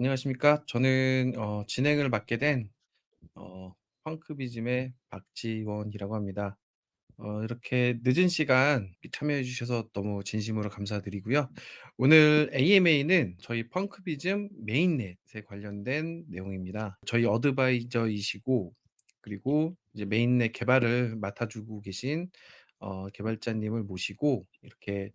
안녕하십니까. 저는 어 진행을 맡게 된 어 펑크비즘의 박지원이라고 합니다. 어 이렇게 늦은 시간 참여해 주셔서 너무 진심으로 감사드리고요. 오늘 AMA는 저희 펑크비즘 메인넷에 관련된 내용입니다. 저희 어드바이저이시고 그리고 이제 메인넷 개발을 맡아주고 계신 어 개발자님을 모시고 이렇게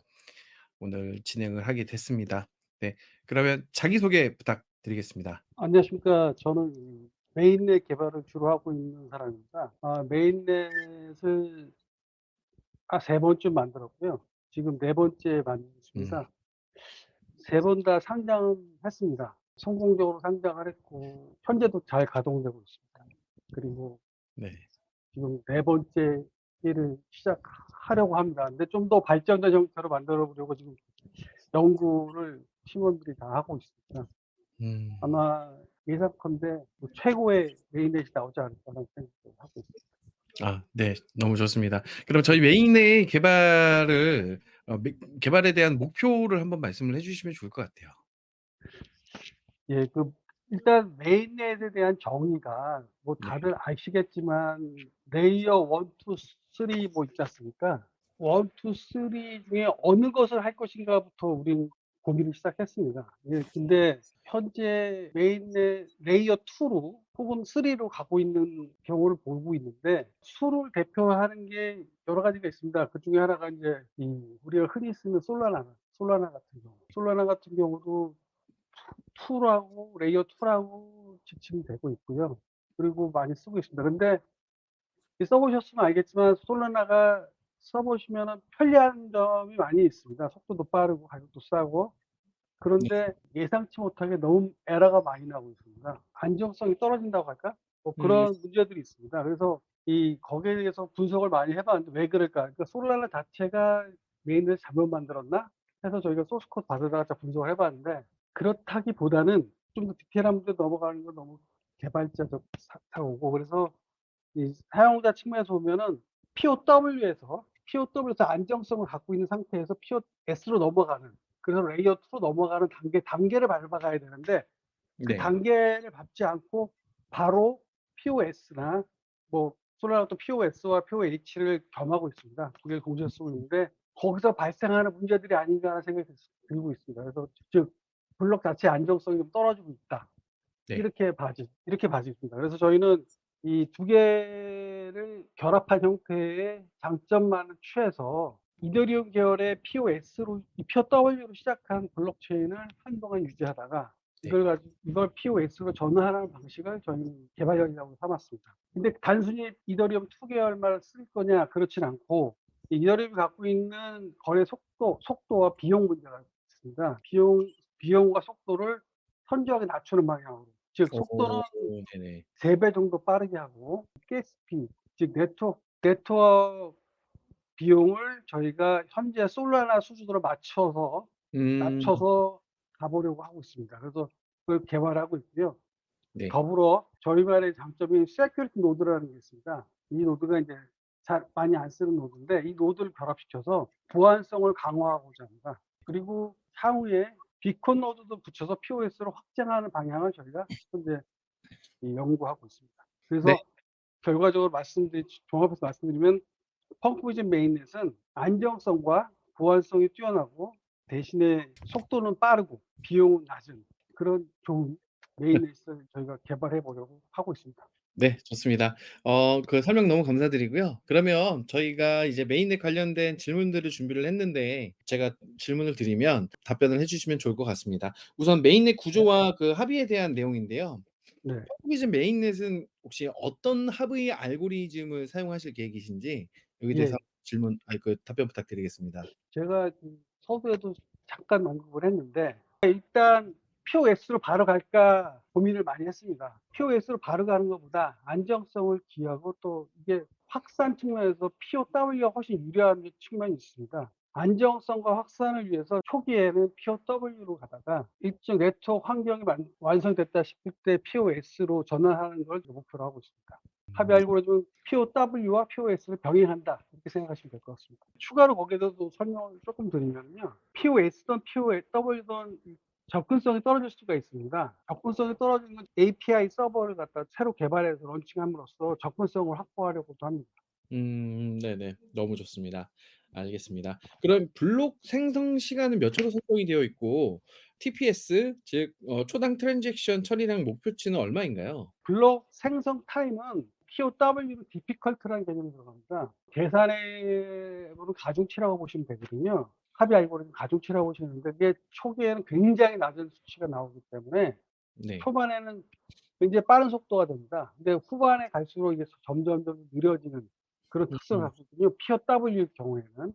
오늘 진행을 하게 됐습니다. 네. 그러면 자기소개 부탁 드리겠습니다. 안녕하십니까. 저는 이 메인넷 개발을 주로 하고 있는 사람입니다. 아 메인넷을 아3 번쯤 만들었고요. 지금 4 번째 만들고 음. 있습니다. 3번다 상장은 했습니다. 성공적으로 상장을 했고 현재도 잘 가동되고 있습니다. 그리고 네. 지금 4 번째 일을 시작하려고 합니다. 근데 좀 더 발전된 형태로 만들어 보려고 지금 연구를 팀원들이 다 하고 있습니다. 음. 아마 예상컨대 뭐 최고의 메인넷이 나오지 않을까라는 생각을 하고 있습니다. 아 네. 너무 좋습니다. 그럼 저희 메인넷 개발을 어메 개발에 대한 목표를 한번 말씀을 해 주시면 좋을 것 같아요. 예. 그 일단 메인넷에 대한 정의가 뭐 네. 다들 아시겠지만 레이어 1, 2, 3 뭐 있지 않습니까? 1, 2, 3 중에 어느 것을 할 것인가부터 우리는 고민을 시작했습니다. 예. 근데 현재 메인넷 레이어 2로 혹은 3로 가고 있는 경우를 보고 있는데 2를 대표하는 게 여러 가지가 있습니다. 그 중에 하나가 인제 이 우리가 흔히 쓰는 솔라나, 솔라나 같은 경우. 솔라나 같은 경우도 2 라고 레이어 2 라고 지칭되고 있고요. 그리고 많이 쓰고 있습니다. 근데 이써 보셨으면 알겠지만 솔라나가 써 보시면은 편리한 점이 많이 있습니다. 속도도 빠르고 가격도 싸고. 그런데 예상치 못하게 너무 에러가 많이 나고 있습니다. 안정성이 떨어진다고 할까? 뭐 음. 그런 문제들이 있습니다. 그래서 이 거기에 대해서 분석을 많이 해 봤는데 왜 그럴까? 그러니까 솔라나 자체가 메인넷을 잘못 만들었나? 해서 저희가 소스 코드 받아다가 분석을 해 봤는데 그렇다기보다는 좀 더 디테일한 문제로 넘어가는 건 너무 개발자적 사 사고고 그래서 이 사용자 측면에서 보면은 POW에서 POW에서 안정성을 갖고 있는 상태에서 POS로 넘어가는 그래서 레이어 2로 넘어가는 단계, 단계를 밟아가야 되는데 그 네. 단계를 밟지 않고 바로 POS나 뭐 솔라나도 POS와 POH를 겸하고 있습니다. 2 개를 동시에 쓰고 있는데 거기서 발생하는 문제들이 아닌가라는 생각이 들 들고 있습니다. 그래서 즉 블록 자체의 안정성이 좀 떨어지고 있다. 네. 이렇게 봐지 이렇게 봐집니다. 그래서 저희는 이2개 를 결합한 형태의 장점만을 취해서 이더리움 계열의 POS로 이 POW로 시작한 블록체인을 한동안 유지하다가 네. 이걸 가지고 이걸 POS로 전환하는 방식을 저희는 개발 전략으로 삼았습니다. 근데 단순히 이더리움 2 계열만 쓸 거냐 그렇진 않고 이 이더리움이 갖고 있는 거래 속도 속도와 비용 문제가 있습니다. 비용 비용과 속도를 현저하게 낮추는 방향으로. 즉 속도는 오 네네. 3배 정도 빠르게 하고 가스피 즉 네트워크 네트워크 비용을 저희가 현재 솔라나 수준으로 맞춰서 음. 낮춰서 가보려고 하고 있습니다. 그래서 그걸 개발하고 있고요. 네. 더불어 저희만의 장점인 세큐리티 노드라는 게 있습니다. 이 노드가 인제 잘 많이 안 쓰는 노드인데 이 노드를 결합시켜서 보안성을 강화하고자 합니다. 그리고 향후에 비콘 노드도 붙여서 POS로 확장하는 방향을 저희가 현재 이 연구하고 있습니다. 그래서 네. 결과적으로 말씀드리 종합해서 말씀드리면 펑크비즘 메인넷은 안정성과 보안성이 뛰어나고 대신에 속도는 빠르고 비용은 낮은 그런 좋은 메인넷을 저희가 개발해 보려고 하고 있습니다. 네. 좋습니다. 어 그 설명 너무 감사드리고요. 그러면 저희가 이제 메인넷 관련된 질문들을 준비를 했는데 제가 질문을 드리면 답변을 해 주시면 좋을 것 같습니다. 우선 메인넷 네. 구조와 그 합의에 대한 내용인데요. 네. 펑크비즘 메인넷은 혹시 어떤 합의 알고리즘을 사용하실 계획이신지 여기에 대해서 예. 질문 아니 그 답변 부탁드리겠습니다. 제가 그 서두에도 잠깐 언급을 했는데 일단 POS로 바로 갈까 고민을 많이 했습니다. POS로 바로 가는 것보다 안정성을 기하고 또 이게 확산 측면에서 POW가 훨씬 유리한 측면이 있습니다. 안정성과 확산을 위해서 초기에는 POW로 가다가 일정 네트워크 환경이 만 완성됐다 싶을 때 POS로 전환하는 걸 목표로 하고 있습니다. 합의 음. 알고리즘은 POW와 POS를 병행한다. 이렇게 생각하시면 될 것 같습니다. 추가로 거기에서 또 설명을 쪼끔 드리면요. POS든 POW든 이 접근성이 떨어질 수가 있습니다. 접근성이 떨어지는 건 API 서버를 갖다 새로 개발해서 런칭함으로써 접근성을 확보하려고도 합니다. 음 네네. 너무 좋습니다. 알겠습니다. 그럼 블록 생성 시간은 몇 초로 설정이 되어 있고 TPS 즉 어 초당 트랜잭션 처리량 목표치는 얼마인가요? 블록 생성 타임은 POW로 difficult라는 개념이 들어갑니다. 계산해보는 가중치라고 보시면 되거든요. 합의 알고리즘 가중치라고 보시면 되는데 그게 초기에는 굉장히 낮은 수치가 나오기 때문에 네. 초반에는 굉장히 빠른 속도가 됩니다. 근데 후반에 갈수록 이게 점점 점 느려지는 그런 특성을 음. 갖고 있거든요. POW 경우에는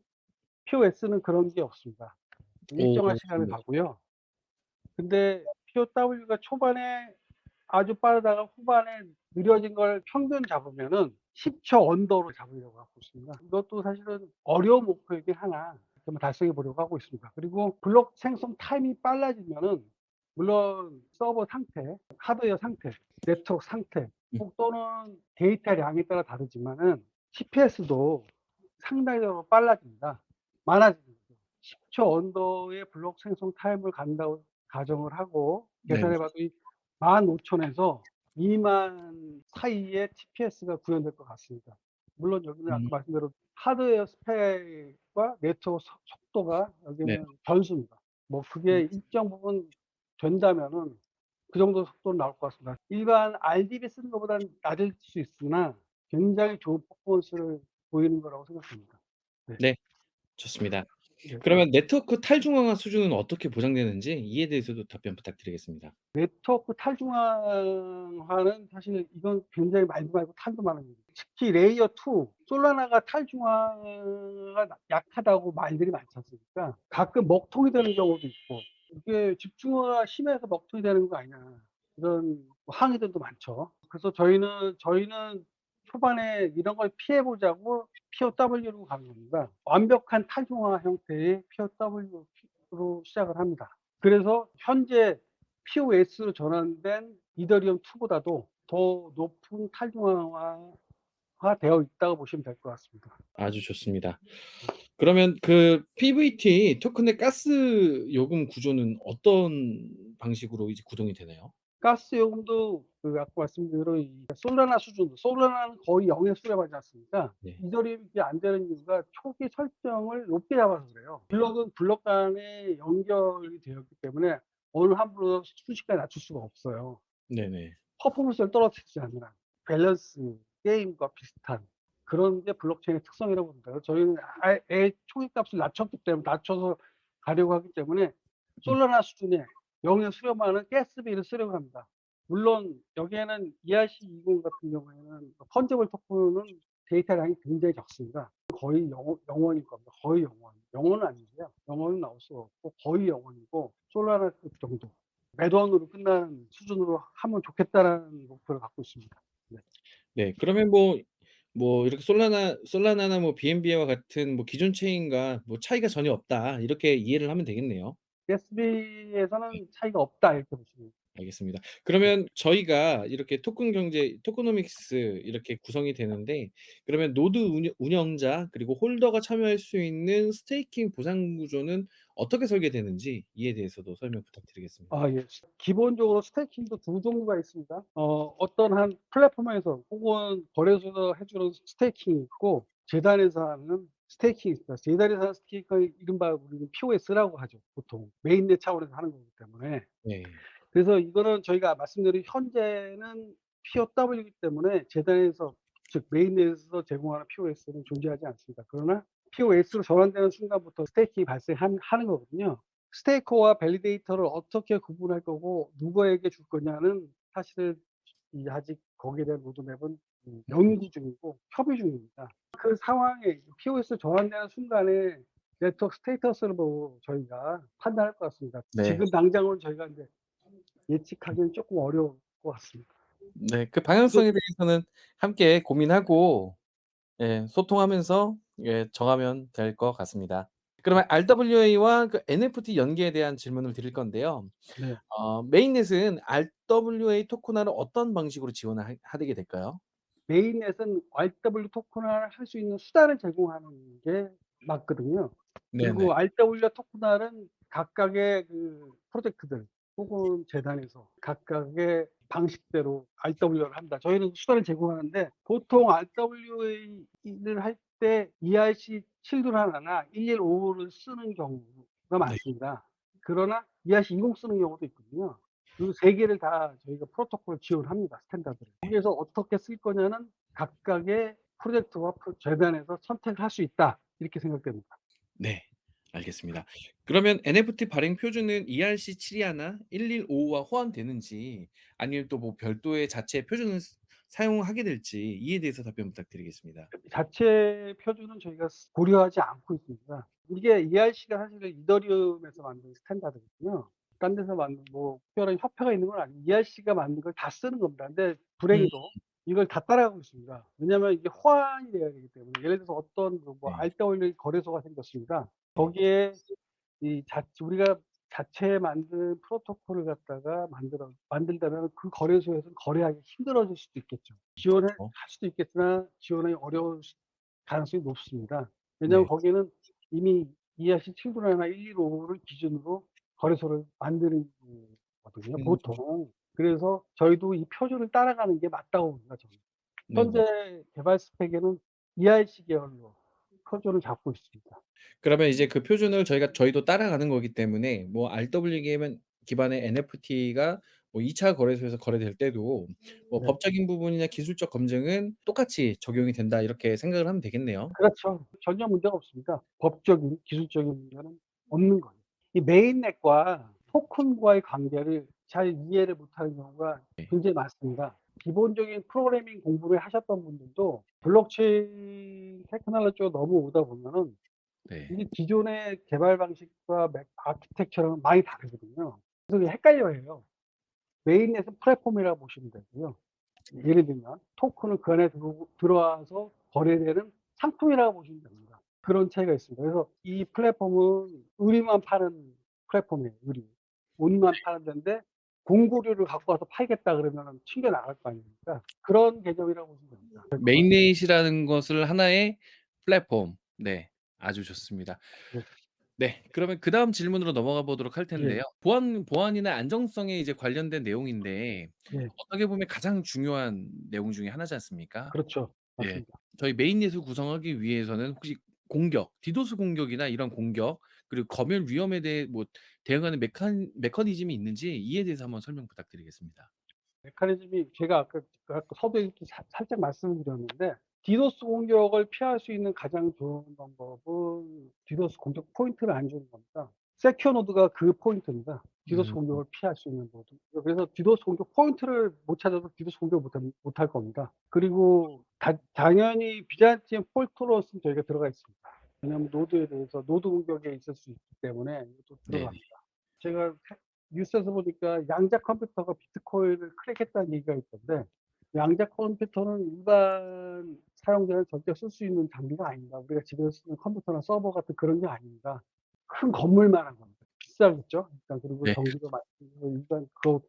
POS는 그런 게 없습니다. 일정한 오, 시간을 네. 가고요. 근데 POW가 초반에 아주 빠르다가 후반에 느려진 걸 평균 잡으면은 10초 언더로 잡으려고 하고 있습니다. 이것도 사실은 어려운 목표이긴 하나 좀 달성해 보려고 하고 있습니다. 그리고 블록 생성 타임이 빨라지면은 물론 서버 상태, 하드웨어 상태, 네트워크 상태 혹 또는 데이터량에 따라 다르지만은 CPS도 상당히적으로 빨라집니다. 많아집니다. 10초 언더의 블록 생성 타임을 간다고 가정을 하고 네. 계산해 봐도 15,000에서 2만 사이에 TPS가 구현될 것 같습니다. 물론 여기는 아까 음. 말씀대로 하드웨어 스펙과 네트워크 속- 속도가 여기는 네. 변수입니다. 뭐 그게 일정 부분 된다면은 그 정도 속도는 나올 것 같습니다. 일반 RDB 쓰는 것보다는 낮을 수 있으나 굉장히 좋은 퍼포먼스를 보이는 거라고 생각합니다. 좋습니다. 예. 그러면 네트워크 탈중앙화 수준은 어떻게 보장되는지 이에 대해서도 답변 부탁드리겠습니다. 네트워크 탈중앙화는 사실 이건 굉장히 말도 말고 탈도 많은 거죠. 특히 레이어 2, 솔라나가 탈중앙화가 나- 약하다고 말들이 많지 않습니까? 가끔 먹통이 되는 경우도 있고, 이게 집중화가 심해서 먹통이 되는 거 아니냐. 이런 항의들도 많죠. 그래서 저희는, 저희는 초반에 이런 걸 피해보자고 POW로 가는 겁니다. 완벽한 탈중화 형태의 POW로 시작을 합니다. 그래서 현재 POS로 전환된 이더리움 2보다도 더 높은 탈중앙화가 되어 있다고 보시면 될 것 같습니다. 아주 좋습니다. 그러면 그 PVT 토큰의 가스 요금 구조는 어떤 방식으로 이제 구동이 되나요? 가스 요금도 그 아까 말씀드린 대로 이 솔라나 수준도 솔라나는 거의 0에 수렴하지 않습니까? 네. 이더리움이 안 되는 이유가 초기 설정을 높게 잡아서 그래요. 블록은 블록 간에 연결이 되었기 때문에 어느 함부로 순식간에 낮출 수가 없어요. 네네. 퍼포먼스를 떨어뜨리지 않는 한 밸런스 게임과 비슷한 그런 게 블록체인의 특성이라고 봅니다. 저희는 아예 초기 값을 낮췄기 때문에 낮춰서 가려고 하기 때문에 솔라나 수준의 0에 수렴하는 가스비를 쓰려고 합니다. 물론 여기에는 ERC20 같은 경우에는 펀저블 토큰은 데이터량이 굉장히 적습니다. 거의 영, 영원일 겁니다. 거의 영원. 영원은 아니고요. 영원은 나올 수가 없고 거의 영원이고 솔라나급 정도. 매도원으로 끝나는 수준으로 하면 좋겠다라는 목표를 갖고 있습니다. 네. 그러면 뭐뭐 이렇게 솔라나 솔라나나 뭐 BNB와 같은 뭐 기존 체인과 뭐 차이가 전혀 없다. 이렇게 이해를 하면 되겠네요. SB에서는 차이가 없다 이렇게 보시면. 알겠습니다. 그러면 저희가 이렇게 토큰 경제 토크노믹스 이렇게 구성이 되는데 그러면 노드 운영 운영자 그리고 홀더가 참여할 수 있는 스테이킹 보상 구조는 어떻게 설계되는지 이에 대해서도 설명 부탁드리겠습니다. 아, 예. 기본적으로 스테이킹도 두 종류가 있습니다. 어, 어떤 한 플랫폼에서 혹은 거래소에서 해주는 스테이킹이 있고, 재단에서 하는 재단에서 하는 스테이킹은 이른바 우리는 POS라고 하죠. 보통. 메인넷 차원에서 하는 거기 때문에. 네. 그래서 이거는 저희가 말씀드린 현재는 POW이기 때문에 재단에서, 즉 메인넷에서 제공하는 POS는 존재하지 않습니다. 그러나 POS로 전환되는 순간부터 스테이킹이 발생하는 거거든요. 스테이커와 밸리데이터를 어떻게 구분할 거고 누구에게 줄 거냐는 사실은 이 아직 거기에 대한 로드맵은 음, 연구 중이고 협의 중입니다. 그 상황에 POS 전환되는 순간에 네트워크 스테이터스를 보고 저희가 판단할 것 같습니다. 네. 지금 당장으로는 저희가 이제 예측하기는 조금 어려울 것 같습니다. 네. 그 방향성에 대해서는 함께 고민하고 예 소통하면서 예 정하면 될 것 같습니다. 그러면 RWA와 그 NFT 연계에 대한 질문을 드릴 건데요. 네. 어 메인넷은 RWA 토큰화를 어떤 방식으로 지원을 하 하게 될까요? 메인넷은 RW 토큰화를 할 수 있는 수단을 제공하는 게 맞거든요. 네네. 그리고 RW 토큰화는 각각의 그 프로젝트들 혹은 재단에서 각각의 방식대로 RW를 한다. 저희는 수단을 제공하는데 보통 RW를 할 때 ERC 7도 하나나 115를 쓰는 경우가 많습니다. 그러나 ERC 20 쓰는 경우도 있거든요. 그 세 개를 다 저희가 프로토콜 지원합니다. 스탠다드를. 거기에서 어떻게 쓸 거냐는 각각의 프로젝트와 프로- 재단에서 선택을 할수 있다. 이렇게 생각됩니다. 네. 알겠습니다. 그러면 NFT 발행 표준은 ERC 7이 하나 115와 호환되는지 아니면 또 뭐 별도의 자체 표준을 쓰- 사용하게 될지 이에 대해서 답변 부탁드리겠습니다. 자체 표준은 저희가 쓰- 고려하지 않고 있습니다. 이게 ERC가 사실은 이더리움에서 만든 스탠다드거든요. 딴 데서 만든 뭐 특별한 협회가 있는 건 아니고 ERC가 만든 걸 다 쓰는 겁니다. 근데 불행히도 이걸 다 따라가고 있습니다. 왜냐하면 이게 호환이 돼야 되기 때문에 예를 들어서 어떤 그뭐 네. RW 거래소가 생겼습니다. 거기에 이 자, 우리가 자체 만든 프로토콜을 갖다가 만들어 만들다면 그 거래소에서는 거래하기 힘들어질 수도 있겠죠. 지원을 그렇죠. 할 수도 있겠으나 지원하기 어려울 수- 가능성이 높습니다. 왜냐하면 네. 거기는 이미 ERC 7도나 115를 기준으로 거래소를 만드는 거거든요. 음. 보통. 그래서 저희도 이 표준을 따라가는 게 맞다고 봅니다. 저는. 현재 개발 스펙에는 ERC 계열로 표준을 잡고 있습니다. 그러면 이제 그 표준을 저희가 저희도 따라가는 거기 때문에 뭐 RW 기반 기반의 NFT가 뭐 2차 거래소에서 거래될 때도 뭐 네. 법적인 부분이나 기술적 검증은 똑같이 적용이 된다 이렇게 생각을 하면 되겠네요. 그렇죠. 전혀 문제가 없습니다. 법적인, 기술적인 문제는 없는 거예요. 이 메인넷과 토큰과의 관계를 잘 이해를 못하는 경우가 네. 굉장히 많습니다. 기본적인 프로그래밍 공부를 하셨던 분들도 블록체인 테크놀로지가 넘어오다 보면은 네. 이게 기존의 개발 방식과 맥- 아키텍처랑은 많이 다르거든요. 그래서 헷갈려해요. 메인넷은 플랫폼이라고 보시면 되고요. 예를 들면 토큰을 그 안에 들어, 들어와서 거래되는 상품이라고 보시면 됩니다. 그런 차이가 있습니다. 그래서 이 플랫폼은 의리만 파는 플랫폼이에요. 의리. 옷만 파는 데인데 공구류를 갖고 와서 팔겠다 그러면 튕겨 나갈 거 아닙니까? 그런 개념이라고 보시면 됩니다. 메인넷이라는 것을 하나의 플랫폼. 네. 아주 좋습니다. 네. 네. 그러면 그 다음 질문으로 넘어가 보도록 할 예. 텐데요. 보안 보안이나 안정성에 이제 관련된 내용인데 예. 어떻게 보면 가장 중요한 내용 중에 하나지 않습니까? 그렇죠. 예. 맞습니다. 저희 메인넷을 구성하기 위해서는 혹시 공격, 디도스 공격이나 이런 공격 그리고 검열 위험에 대해 뭐 대응하는 메칸 메커니즘이 있는지 이에 대해서 한번 설명 부탁드리겠습니다. 메커니즘이 제가 아까, 아까 서두에 사- 살짝 말씀을 드렸는데 디도스 공격을 피할 수 있는 가장 좋은 방법은 디도스 공격 포인트를 안 주는 겁니다. 세큐어 노드가 그 포인트입니다. 디도스 음. 공격을 피할 수 있는 노드. 그래서 디도스 공격 포인트를 못 찾아도 디도스 공격을 못, 할- 못 할 겁니다. 그리고 다- 당연히 비잔티움 폴트로스는 저희가 들어가 있습니다. 왜냐하면 노드에 대해서 노드 공격에 있을 수 있기 때문에 이것도 네. 들어갑니다. 제가 뉴스에서 보니까 양자 컴퓨터가 비트코인을 크랙했다는 얘기가 있던데 양자 컴퓨터는 일반 사용자는 절대 쓸 수 있는 장비가 아닙니다. 우리가 집에서 쓰는 컴퓨터나 서버 같은 그런 게 아닙니다. 큰 건물만 한 겁니다. 비싸겠죠. 일단 그리고 네. 전기도 많고 일단 그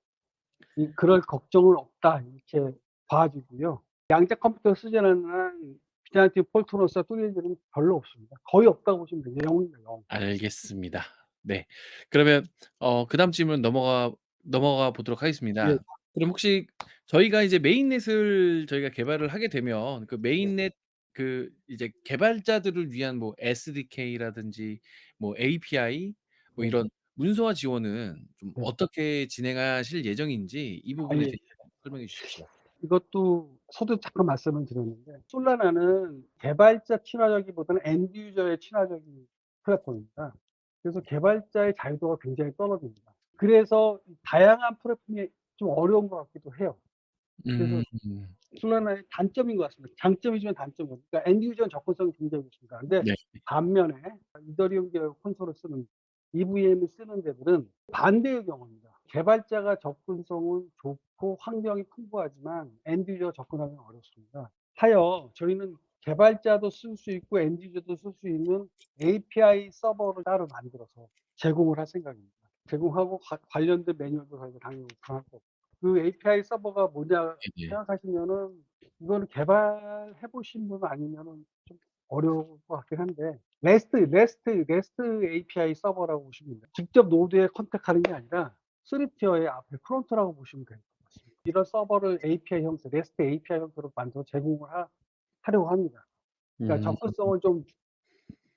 이- 그럴 걱정은 없다 이렇게 봐지고요. 양자 컴퓨터 쓰지 않는 한 비자한테 폴트로스와 뚜레이즈는 별로 없습니다. 거의 없다고 보시면 돼요. 영입니다. 영. 알겠습니다. 네. 그러면 어 그 다음 질문 넘어가 넘어가 보도록 하겠습니다. 예. 그럼 혹시 저희가 이제 메인넷을 저희가 개발을 하게 되면 그 메인넷 그 이제 개발자들을 위한 뭐 SDK라든지 뭐 API 뭐 네. 이런 문서화 지원은 좀 네. 어떻게 진행하실 예정인지 이 부분에 예. 대해서 설명해 주십시오. 이것도 서두 잠깐 말씀을 드렸는데 솔라나는 개발자 친화적이보다는 엔드 유저의 친화적인 플랫폼입니다. 그래서 개발자의 자유도가 굉장히 떨어집니다. 그래서 다양한 플랫폼이 좀 어려운 것 같기도 해요. 그래서 음. 솔라나의 단점인 것 같습니다. 장점이지만 단점은 그러니까 엔드 유저는 접근성이 굉장히 좋습니다. 근데 네. 반면에 이더리움 계열 콘솔을 쓰는 EVM을 쓰는 데들은 반대의 경우입니다. 개발자가 접근성은 좋고 환경이 풍부하지만 엔드 유저 접근하기 어렵습니다. 하여 저희는 개발자도 쓸 수 있고 엔드 유저도 쓸 수 있는 API 서버를 따로 만들어서 제공을 할 생각입니다. 제공하고 가- 관련된 매뉴얼도 저희가 당연히 오픈할 거고 그 API 서버가 뭐냐 네. 생각하시면은 이거는 개발해 보신 분 아니면은 좀 어려울 것 같긴 한데 REST, REST, REST API 서버라고 보시면 돼요. 직접 노드에 컨택하는 게 아니라 3티어의 앞에 프론트라고 보시면 될 것 같습니다. 이런 서버를 API 형태, REST API 형태로 만들어 제공을 하, 하려고 합니다. 그러니까 음. 접근성을 좀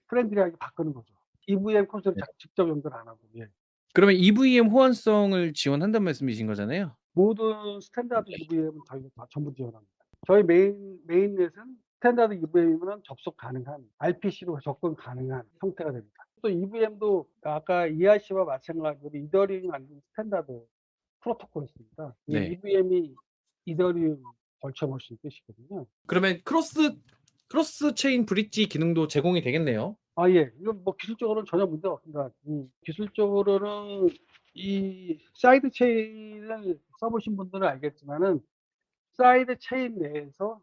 프렌들리하게 바꾸는 거죠. EVM 콘솔 네. 직접 연결 안 하고 예. 그러면 EVM 호환성을 지원한다는 말씀이신 거잖아요? 모든 스탠다드 네. EVM은 저희가 다 전부 지원합니다. 저희 메인 메인넷은 스탠다드 EVM은 접속 가능한 RPC로 접근 가능한 형태가 됩니다. 또 EVM도 아까 ERC와 마찬가지로 이더리움 만든 스탠다드 프로토콜이었습니다. 이 네. EVM이 이더리움 걸쳐볼 수 있는 뜻이거든요. 그러면 크로스 크로스 체인 브릿지 기능도 제공이 되겠네요. 아, 예. 이건 뭐 기술적으로는 전혀 문제가 없습니다. 이 기술적으로는 이 사이드 체인을 써보신 분들은 알겠지만은 사이드 체인 내에서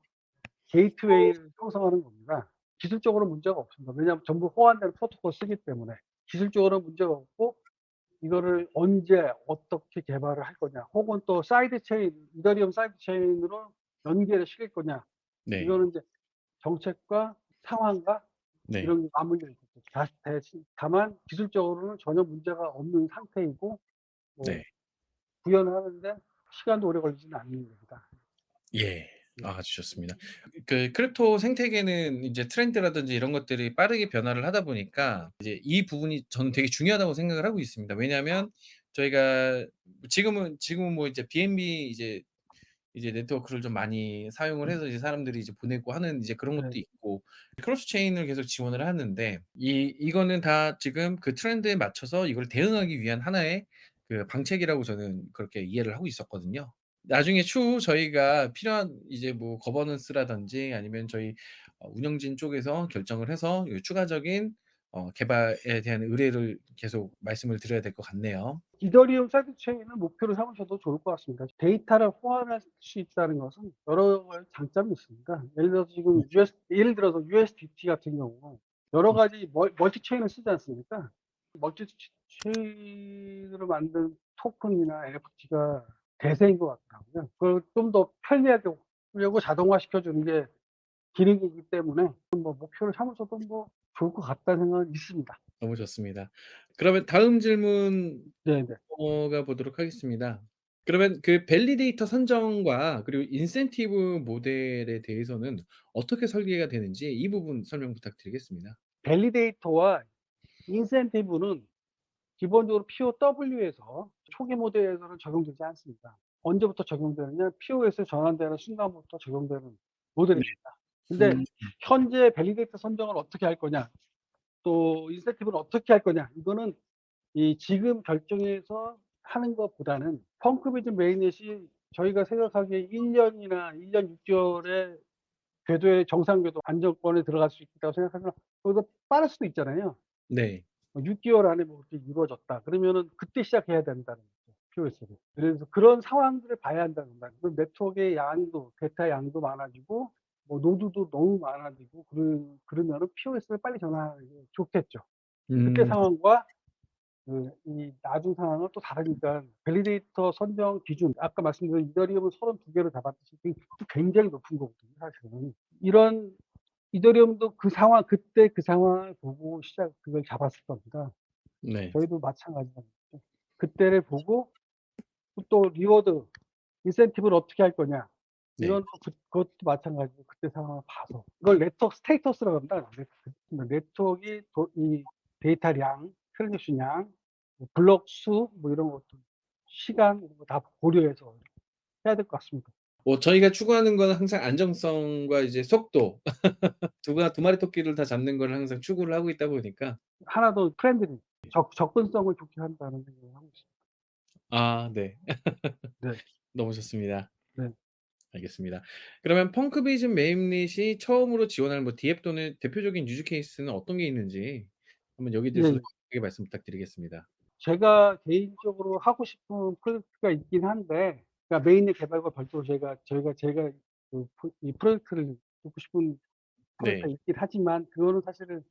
게이트웨이를 형성하는 겁니다. 기술적으로 문제가 없습니다. 왜냐하면 전부 호환된 프로토콜 쓰기 때문에 기술적으로 문제가 없고 이거를 언제 어떻게 개발을 할 거냐 혹은 또 사이드 체인, 이더리움 사이드 체인으로 연계를 시킬 거냐 네. 이거는 이제 정책과 상황과 네. 이런. 다- 대신 다만 기술적으로는 전혀 문제가 없는 상태이고 뭐 네. 구현을 하는데 시간도 오래 걸리지는 않는 겁니다. 예. 아주 좋습니다. 그 크립토 생태계는 이제 트렌드라든지 이런 것들이 빠르게 변화를 하다 보니까 이제 이 부분이 저는 되게 중요하다고 생각을 하고 있습니다. 왜냐하면 저희가 지금은 지금은 뭐 이제 BNB 이제 이제 네트워크를 좀 많이 사용을 해서 이제 사람들이 이제 보내고 하는 이제 그런 것도 네. 있고 크로스 체인을 계속 지원을 하는데 이 이거는 다 지금 그 트렌드에 맞춰서 이걸 대응하기 위한 하나의 그 방책이라고 저는 그렇게 이해를 하고 있었거든요. 나중에 추후 저희가 필요한 이제 뭐 거버넌스라든지 아니면 저희 어 운영진 쪽에서 결정을 해서 요 추가적인 어 개발에 대한 의뢰를 계속 말씀을 드려야 될 것 같네요. 이더리움 사이드 체인을 목표로 삼으셔도 좋을 것 같습니다. 데이터를 호환할 수 있다는 것은 여러 가지 장점이 있습니다. 예를 들어서 지금 US, 예를 들어서 USDT 같은 경우 여러 가지 멀, 멀티 체인을 쓰지 않습니까? 멀티 체인으로 만든 토큰이나 NFT가 대세인 것 같더라고요. 그걸 좀 더 편리하게 하려고 자동화 시켜주는 게 기능이기 때문에 뭐 목표를 삼으셔도 뭐 좋을 것 같다는 생각은 있습니다. 너무 좋습니다. 그러면 다음 질문. 넘어가 보도록 하겠습니다. 그러면 그 밸리데이터 선정과 그리고 인센티브 모델에 대해서는 어떻게 설계가 되는지 이 부분 설명 부탁드리겠습니다. 밸리데이터와 인센티브는 기본적으로 POW에서 초기 모델에서는 적용되지 않습니다. 언제부터 적용되느냐? POS 전환되는 순간부터 적용되는 모델입니다. 근데 음. 현재 밸리데이터 선정을 어떻게 할 거냐? 또 인센티브는 어떻게 할 거냐? 이거는 이 지금 결정해서 하는 것보다는 펑크비즈 메인넷이 저희가 생각하기에 1년이나 1년 6개월에 궤도에 정상 궤도 안정권에 들어갈 수 있다고 생각하면 거기서 빠를 수도 있잖아요. 네. 6개월 안에 뭐 그렇게 이루어졌다. 그러면은 그때 시작해야 된다는 거죠. POS를. 그래서 그런 상황들을 봐야 한다는 거예요. 그 네트워크의 양도, 데이터 양도 많아지고, 뭐 노드도 너무 많아지고, 그러, 그러면은 POS를 빨리 전환하는 게 좋겠죠. 그때 음. 상황과 그, 이 나중 상황은 또 다르니까 밸리데이터 선정 기준 아까 말씀드린 이더리움은 32개로 잡았듯이 그 굉장히 높은 거거든요 사실은 이런 이더리움도 그 상황 그때 그 상황을 보고 시작 그걸 잡았을 겁니다 네. 저희도 마찬가지입니다 그때를 보고 또 리워드 인센티브를 어떻게 할 거냐 네. 이런 그- 그것도 마찬가지고 그때 상황을 봐서 이걸 네트워크 스테이터스라고 합니다. 네트- 네트워크이 도- 이 데이터량, 트랜잭션량, 뭐 블록 수, 뭐 이런 것도 시간 이런 거다 고려해서 해야 될 것 같습니다. 뭐 저희가 추구하는 건 항상 안정성과 이제 속도 두가 두 마리 토끼를 다 잡는 걸 항상 추구를 하고 있다 보니까 하나 더 프렌들리 적, 접근성을 좋게 한다는 생각을 하고 있습니다. 아 네. 네. 너무 좋습니다. 네. 알겠습니다. 그러면 펑크비즘 메인릿이 처음으로 지원할 뭐 디앱 또는 대표적인 유즈 케이스는 어떤 게 있는지 한번 여기에 대해서 네. 말씀 부탁드리겠습니다. 제가 개인적으로 하고 싶은 프로젝트가 있긴 한데, 그러니까 메인의 개발과 별도로 제가 저희가 제가 그 프- 이 프로젝트를 하고 싶은 프로젝트가 네. 있긴 하지만 그거는 사실은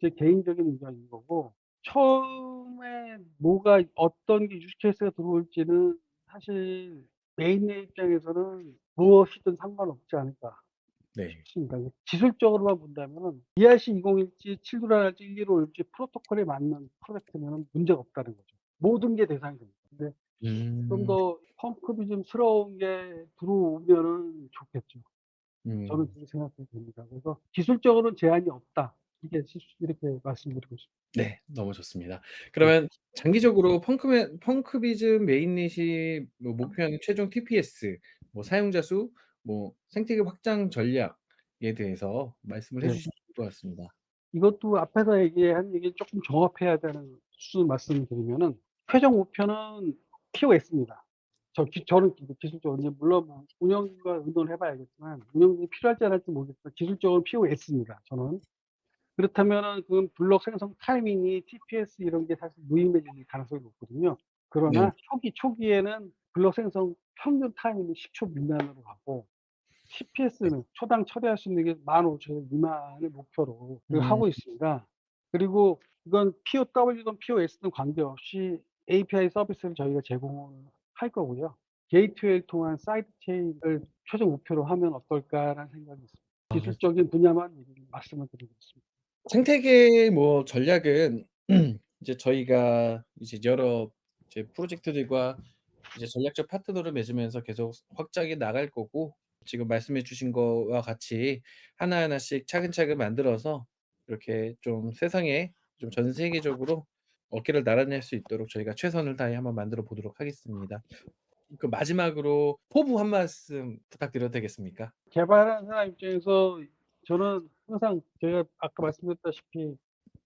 제 개인적인 의견인 거고 처음에 뭐가 어떤 게 유스케이스가 들어올지는 사실 메인의 입장에서는 무엇이든 상관없지 않을까 네. 있습니다. 기술적으로만 본다면은 ERC 20일지 7두랄지 115일지 프로토콜에 맞는 프로젝트면 문제가 없다는 거죠. 모든 게 대상이 됩니다. 근데 음. 좀더 펑크비즘스러운 게 들어오면은 좋겠죠. 음. 저는 그렇게 생각이 됩니다. 그래서 기술적으로는 제한이 없다. 이게 시- 이렇게 말씀드리고 싶습니다. 네. 너무 좋습니다. 그러면 장기적으로 펑크맨 펑크비즘 메인넷이 뭐 목표하는 최종 TPS, 뭐 사용자 수, 뭐 생태계 확장 전략에 대해서 말씀을 해 네. 주시면 좋을 것 같습니다. 이것도 앞에서 얘기한 얘기를 조금 종합해야 되는 수준 말씀을 드리면은 최종 목표는 POS입니다. 저 기, 저는 기- 기술적으로 이제 물론 뭐 운영과 의논을 해봐야겠지만 운영이 필요할지 안 할지 모르겠지만 기술적으로 POS입니다. 저는 그렇다면은 그 블록 생성 타이밍이 TPS 이런 게 사실 무의미해질 가능성이 높거든요. 그러나 네. 초기 초기에는 블록 생성 평균 타이밍이 10초 미만으로 가고 TPS는 초당 처리할 수 있는 게 15,000원 미만을 목표로 그 음. 하고 있습니다. 그리고 이건 POW든 POS든 관계없이 API 서비스를 저희가 제공을 할 거고요. 게이트웨이를 통한 사이드 체인을 최종 목표로 하면 어떨까라는 생각이 있습니다. 아, 네. 기술적인 분야만 말씀을 드리겠습니다. 생태계 뭐 전략은 이제 저희가 이제 여러 이제 프로젝트들과 이제 전략적 파트너를 맺으면서 계속 확장해 나갈 거고 지금 말씀해 주신 거와 같이 하나하나씩 차근차근 만들어서 이렇게 좀 세상에 좀 전 세계적으로 어깨를 나란히 할 수 있도록 저희가 최선을 다해 한번 만들어 보도록 하겠습니다. 그 마지막으로 포부 한 말씀 부탁드려도 되겠습니까? 개발하는 사람 입장에서 저는 항상 제가 아까 말씀드렸다시피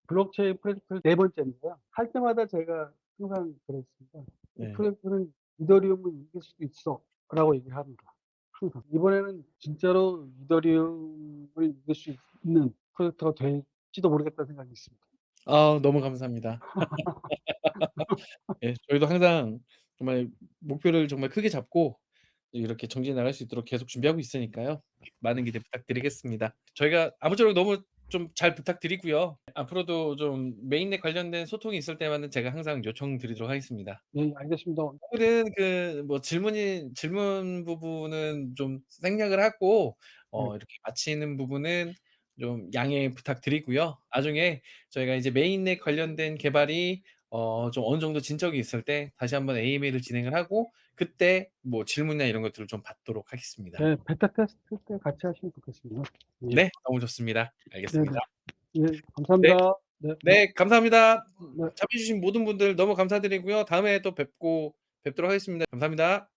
블록체인 프로젝트 네 번째인데요. 할 때마다 제가 항상 그랬습니다. 이 네. 프로젝트는 이더리움을 이길 수도 있어 라고 얘기를 합니다. 항상. 이번에는 진짜로 이더리움을 이길 수 있는 프로젝트가 될지도 모르겠다는 생각이 있습니다. 아 너무 감사합니다. 예 저희도 항상 정말 목표를 정말 크게 잡고 이렇게 정진해 나갈 수 있도록 계속 준비하고 있으니까요. 많은 기대 부탁드리겠습니다. 저희가 아무쪼록 너무 좀 잘 부탁드리고요. 앞으로도 좀 메인넷 관련된 소통이 있을 때마다 제가 항상 요청드리도록 하겠습니다. 예, 알겠습니다. 오늘은 그 뭐 질문이 질문 부분은 좀 생략을 하고 어 네. 이렇게 마치는 부분은 좀 양해 부탁드리고요. 나중에 저희가 이제 메인넷 관련된 개발이 어 좀 어느 정도 진척이 있을 때 다시 한번 AMA를 진행을 하고 그때 뭐 질문이나 이런 것들을 좀 받도록 하겠습니다. 네, 베타 테스트 때 같이 하시면 좋겠습니다. 예. 네. 너무 좋습니다. 알겠습니다. 예, 감사합니다. 네. 네. 감사합니다. 네. 참여해 주신 모든 분들 너무 감사드리고요. 다음에 또 뵙고 뵙도록 하겠습니다. 감사합니다.